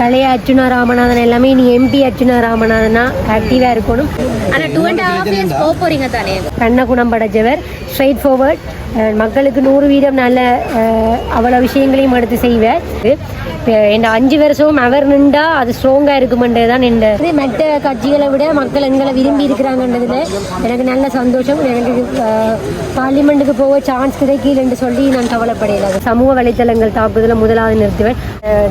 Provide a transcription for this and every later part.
பழைய அர்ச்சுனா ராமநாதன் எல்லாமே நீ எம்பி அர்ச்சுனா ராமநாதனா ஆக்டிவாக இருக்கணும். ஆனா டூ அண்ட் ஹாஃப் இயர்ஸ் போக போறீங்க தானே? கண்ண குணம் படைச்சவர் ஸ்ட்ரைட் ஃபார்வர்ட் மக்களுக்கு நூறு வீதம் நல்ல அவ்வளோ விஷயங்களையும் எடுத்து செய்வார். என் அஞ்சு வருஷமும் அவர் நின்றா அது ஸ்ட்ராங்காக இருக்குமென்றது தான் என் மற்ற கட்சிகளை விட மக்கள் எங்களை விரும்பி இருக்கிறாங்கன்றதுல எனக்கு நல்ல சந்தோஷம். எனக்கு பார்லிமெண்ட்டுக்கு போக சான்ஸ் கிடைக்கலன்னு சொல்லி நான் கவலைப்படையில சமூக வலைத்தளங்கள் தாக்குதலை முதலாவது நிறுத்துவேன்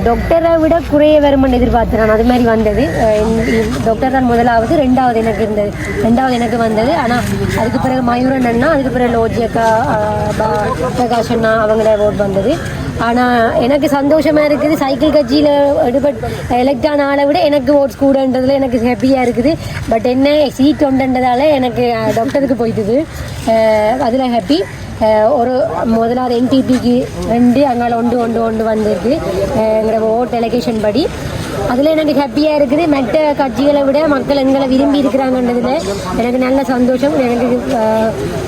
டாக்டரை விட குறைய வருமென்று எதிர்பார்த்தேன். நான் அது மாதிரி வந்தது. இந்த- டாக்டர் தான் முதலாவது ரெண்டாவது எனக்கு இருந்தது. ரெண்டாவது எனக்கு வந்தது. ஆனால் அதுக்கு பிறகு மயூரன் அண்ணா அதுக்கு பிறகு லோஜி அக்கா அஹ், பா- பிரகாஷ் அண்ணா அவங்களோட ஓட் வந்தது. ஆனால் எனக்கு சந்தோஷமாக இருக்குது சைக்கிள் கட்சியில் எடுபட் எலெக்ட் ஆன ஆளை விட எனக்கு ஓட்ஸ் கூடன்றதுல எனக்கு ஹாப்பியாக இருக்குது. பட் என்ன சீட் உண்டுன்றதால எனக்கு டாக்டருக்கு போயிட்டுது அதில் ஹாப்பி ஒரு முதலாவது என்டிபிக்கு ரெண்டு அங்கால ஒன்று ஒன்று ஒன்று வந்திருக்கு எங்களோட ஓட் எலெக்ஷன் படி அதில் எனக்கு ஹாப்பியாக இருக்குது. மற்ற கட்சிகளை விட மக்கள் எங்களை விரும்பி இருக்கிறாங்கன்றதுல எனக்கு நல்ல சந்தோஷம். எனக்கு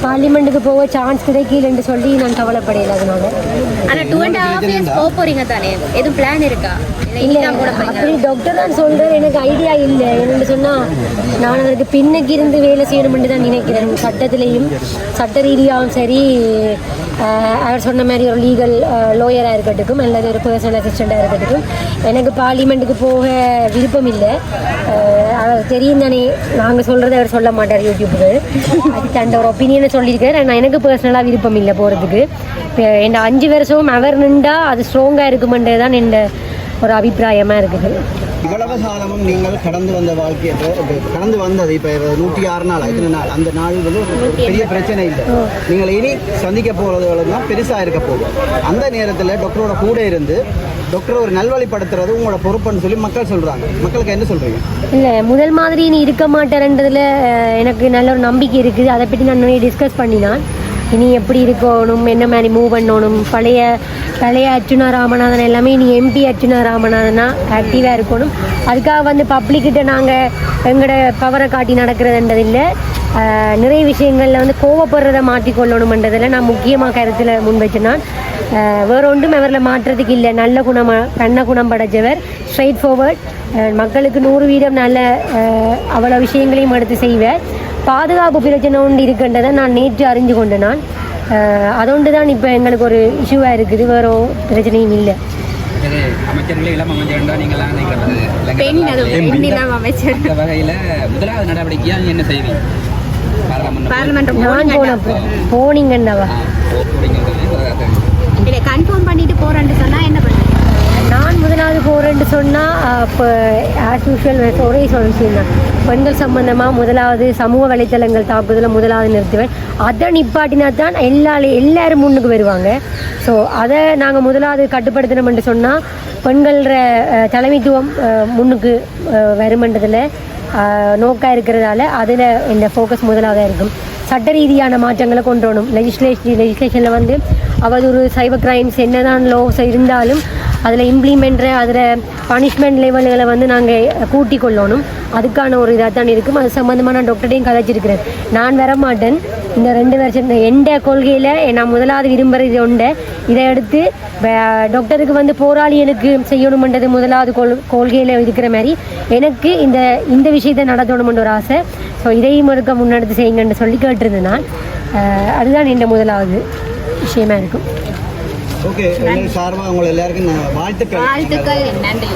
பார்லிமெண்ட்டுக்கு போக சான்ஸ் கிடைக்கலன்னு சொல்லி நான் கவலைப்படையில அதனால. ஆனா டூ அண்ட் ஹாஃப் இயர்ஸ் போக போறீங்க தானே? எதுவும் பிளான் இருக்கா? இல்ல அப்படி டாக்டர் தான் சொல்கிறேன் எனக்கு ஐடியா இல்லை. என்னென்னு சொன்னால் நான் அதற்கு பின்னுக்கு இருந்து வேலை செய்யணும்னு தான் நினைக்கிறேன். சட்டத்திலையும் சட்ட ரீதியாகவும் சரி அவர் சொன்ன மாதிரி ஒரு லீகல் லோயராக இருக்கட்டும் அல்லது ஒரு பர்சனல் அசிஸ்டண்ட்டாக இருக்கட்டும் எனக்கு பார்லிமெண்ட்டுக்கு போக விருப்பம் இல்லை அவர் தெரியும் தானே நாங்கள் சொல்கிறத அவர் சொல்ல மாட்டார் யூடியூப்புக்கு அதுக்கு அந்த ஒரு ஒப்பீனியனை சொல்லியிருக்காரு. நான் எனக்கு பர்சனலாக விருப்பம் இல்லை போகிறதுக்கு என் அஞ்சு வருஷமும் அவர் நின்றா அது ஸ்ட்ராங்காக இருக்குமென்றது தான் என் ஒரு அபிப்பிராயமாக இருக்குது. இவ்வளவு காலமும் நீங்கள் கடந்து வந்த வாழ்க்கையை இப்போ கடந்து வந்தது இப்போ நூற்றி ஆறு நாள் எத்தனை நாள். அந்த நாள் வந்து பெரிய பிரச்சனை இல்லை. நீங்கள் இனி சந்திக்க போகிறதுலாம் பெருசாக இருக்க போகுது. அந்த நேரத்தில் டாக்டரோட கூட இருந்து டாக்டர் ஒரு நல்வழிப்படுத்துறது உங்களோட பொறுப்புன்னு சொல்லி மக்கள் சொல்றாங்க. மக்களுக்கு என்ன சொல்றீங்க? இல்லை முதல் மாதிரி நீ இருக்க மாட்டேன்றதுல எனக்கு நல்ல ஒரு நம்பிக்கை இருக்குது. அதை பற்றி நான் டிஸ்கஸ் பண்ணினான் இனி எப்படி இருக்கணும் என்ன மாதிரி மூவ் பண்ணணும்? பழைய பழைய அர்ச்சுனா ராமநாதன் எல்லாமே நீ எம்பி அர்ச்சுனா ராமநாதனா ஆக்டிவாக இருக்கணும். அதுக்காக வந்து பப்ளிக்கிட்ட நாங்கள் எங்களோட பவரை காட்டி நடக்கிறதுன்றது இல்லை நிறைய விஷயங்களில் வந்து கோவப்படுறதை மாற்றிக்கொள்ளணுமன்றதில் நான் முக்கியமாக கருத்தில் முன்வைச்சினான் அஹ், வேற ஒன்றும் அவரில் மாற்றத்துக்கு இல்லை. நல்ல குணமாக கண்ண குணம் படைச்சவர். ஸ்ட்ரைட் ஃபார்வர்ட் மக்களுக்கு நூறு வீதம் நல்ல அவ்வளோ விஷயங்களையும் எடுத்து செய்வேன் பாதுகாப்பு பிரச்சனை ஒன்று இருக்கின்றதை நான் நேற்று அறிஞ்சு கொண்டு நான். அதொண்டு தான் இப்போ எங்களுக்கு ஒரு இஷ்யூவாக இருக்குது. வேற ஒரு பிரச்சனையும் இல்லை. அமைச்சர்களே இளம் அமைச்சர் தான் நீங்களாம் நினைக்கிறது பெண் அது பெண் இல்லாம அமைச்சர். இந்த வகையில் முதலாவது நடவடிக்கையா நீங்க என்ன செய்வீங்க? பாராளுமன்ற பார்லிமெண்ட் நான் போன போனீங்கன்னவா இல்ல கன்ஃபார்ம் பண்ணிட்டு சொன்னால் என்ன பண்ணுவீங்க? நான் முதலாவது போகிறேன்னு சொன்னால் இப்போ ஆஸ் யூஷுவல் ஒரே சொல் தான். பெண்கள் சம்பந்தமாக முதலாவது சமூக வலைத்தளங்கள் தாக்குதலை முதலாவது நிறுத்துவேன். அதை நிப்பாட்டினா தான் எல்லா எல்லாரும் முன்னுக்கு வருவாங்க. ஸோ அதை நாங்கள் முதலாவது கட்டுப்படுத்தணும்னு சொன்னால் பெண்கள தலைமைத்துவம் முன்னுக்கு வருமென்றதில் நோக்காக இருக்கிறதால அதில் இந்த ஃபோக்கஸ் முதலாக இருக்கும். சட்ட ரீதியான மாற்றங்களை கொண்டு வரணும். லெஜிஸ்லேஷன் லெஜிஸ்லேஷனில் வந்து அவதூறு சைபர் கிரைம்ஸ் என்னதான் லோஸ் இருந்தாலும் அதில் இம்ப்ளிமெண்ட்ற அதில் பனிஷ்மெண்ட் லெவல்களை வந்து நாங்கள் கூட்டி கொள்ளணும். அதுக்கான ஒரு இதாக தான் இருக்கும். அது சம்மந்தமாக நான் டாக்டர்டையும் கதைச்சிருக்கிறேன் நான் வர மாட்டேன். இந்த ரெண்டு வருஷம் இந்த எந்த கொள்கையில் நான் முதலாவது விரும்புகிறது உண்டு. இதை எடுத்து டாக்டருக்கு வந்து போராளிகளுக்கு செய்யணுமென்றது முதலாவது கொள் கொள்கையில் இருக்கிற மாதிரி எனக்கு இந்த இந்த விஷயத்தை நடத்தணுமென்ற ஒரு ஆசை. ஸோ இதையும் இருக்க முன்னெடுத்து செய்யுங்கன்னு சொல்லி கேட்டிருந்தேன் நான். அதுதான் என் முதலாவது. விஷயமா இருக்கும் ஓகே சார்பாக உங்களை எல்லாருக்கும் நான் வாழ்த்துக்கள். வாழ்த்துக்கள் நன்றி.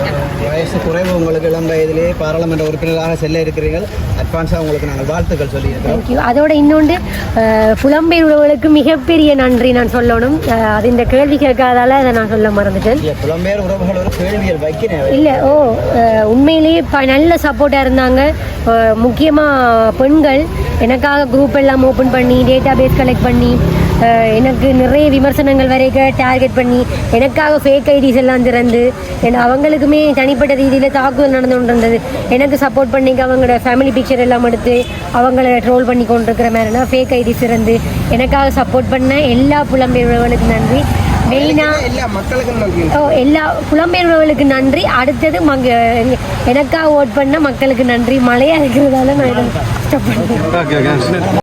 வயசு குறைவு உங்களுக்கு இளம் வயதிலே பாராளுமன்ற உறுப்பினராக செல்ல இருக்கிறீர்கள். அட்வான்ஸாக உங்களுக்கு நாங்கள் வாழ்த்துக்கள் சொல்லியிருக்கிறோம். தேங்க்யூ அதோட இன்னொன்று புலம்பெயர் உறவுகளுக்கு மிகப்பெரிய நன்றி நான் சொல்லணும். அது இந்த கேள்வி கேட்காதால அதை நான் சொல்ல மறந்துட்டேன். புலம்பெயர் உறவுகள் ஒரு கேள்வியல் வைக்கிறேன். இல்லை ஓ உண்மையிலேயே நல்ல சப்போர்ட்டாக இருந்தாங்க. முக்கியமாக பெண்கள். எனக்காக குரூப் எல்லாம் ஓப்பன் பண்ணி டேட்டா பேஸ் கலெக்ட் பண்ணி எனக்கு நிறைய விமர்சனங்கள் வரைக்கும் டார்கெட் பண்ணி எனக்காக ஃபேக் ஐடிஸ் எல்லாம் திறந்து ஏன்னா அவங்களுக்குமே தனிப்பட்ட ரீதியில் தாக்குதல் நடந்து கொண்டிருந்தது. எனக்கு சப்போர்ட் பண்ணிக்க அவங்களோட ஃபேமிலி பிக்சர் எல்லாம் எடுத்து அவங்கள ட்ரோல் பண்ணி கொண்டிருக்கிற மாதிரினா ஃபேக் ஐடிஸ் திறந்து எனக்காக சப்போர்ட் பண்ண எல்லா புலம்பெயர்வுகளுக்கு நன்றி. மெயினாக எல்லா மக்களுக்கும் நன்றி. ஓ எல்லா புலம்பெயர்வுகளுக்கு நன்றி. அடுத்தது மங்க எனக்காக ஓட் பண்ண மக்களுக்கு நன்றி. மழையா இருக்கிறதால நான் கஷ்டப்படுறேன்